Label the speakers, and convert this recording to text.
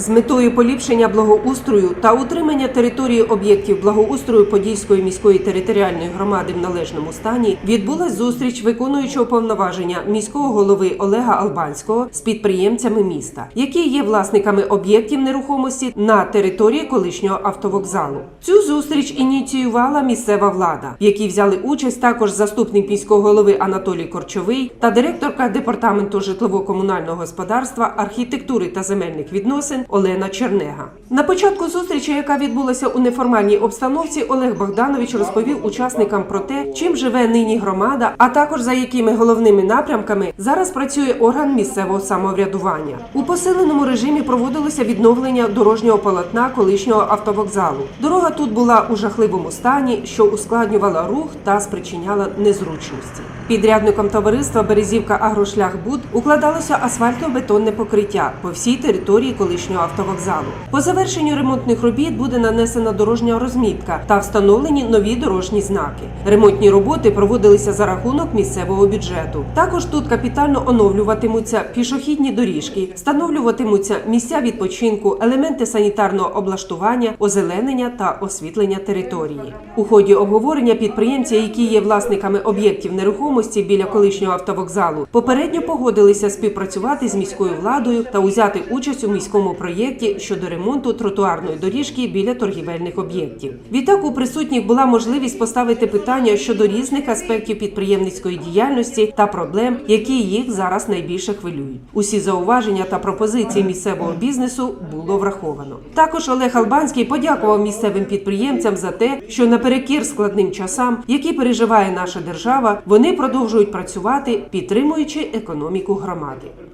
Speaker 1: З метою поліпшення благоустрою та утримання території об'єктів благоустрою Подільської міської територіальної громади в належному стані відбулась зустріч виконуючого повноваження міського голови Олега Албанського з підприємцями міста, які є власниками об'єктів нерухомості на території колишнього автовокзалу. Цю зустріч ініціювала місцева влада, в якій взяли участь також заступник міського голови Анатолій Корчовий та директорка департаменту житлово-комунального господарства, архітектури та земельних відносин Олена Чернега. На початку зустрічі, яка відбулася у неформальній обстановці, Олег Богданович розповів учасникам про те, чим живе нині громада, а також за якими головними напрямками зараз працює орган місцевого самоврядування. У посиленому режимі проводилося відновлення дорожнього полотна колишнього автовокзалу. Дорога тут була у жахливому стані, що ускладнювала рух та спричиняла незручності. Підрядником товариства Березівка Агрошляхбуд укладалося асфальтобетонне покриття по всій території колишнього автовокзалу. По завершенню ремонтних робіт буде нанесена дорожня розмітка та встановлені нові дорожні знаки. Ремонтні роботи проводилися за рахунок місцевого бюджету. Також тут капітально оновлюватимуться пішохідні доріжки, встановлюватимуться місця відпочинку, елементи санітарного облаштування, озеленення та освітлення території. У ході обговорення підприємці, які є власниками об'єктів нерухомості біля колишнього автовокзалу, попередньо погодилися співпрацювати з міською владою та узяти участь у міському проєкті щодо ремонту тротуарної доріжки біля торгівельних об'єктів. Відтак у присутніх була можливість поставити питання щодо різних аспектів підприємницької діяльності та проблем, які їх зараз найбільше хвилюють. Усі зауваження та пропозиції місцевого бізнесу було враховано. Також Олег Албанський подякував місцевим підприємцям за те, що наперекір складним часам, які переживає наша держава, вони продовжують працювати, підтримуючи економіку громади.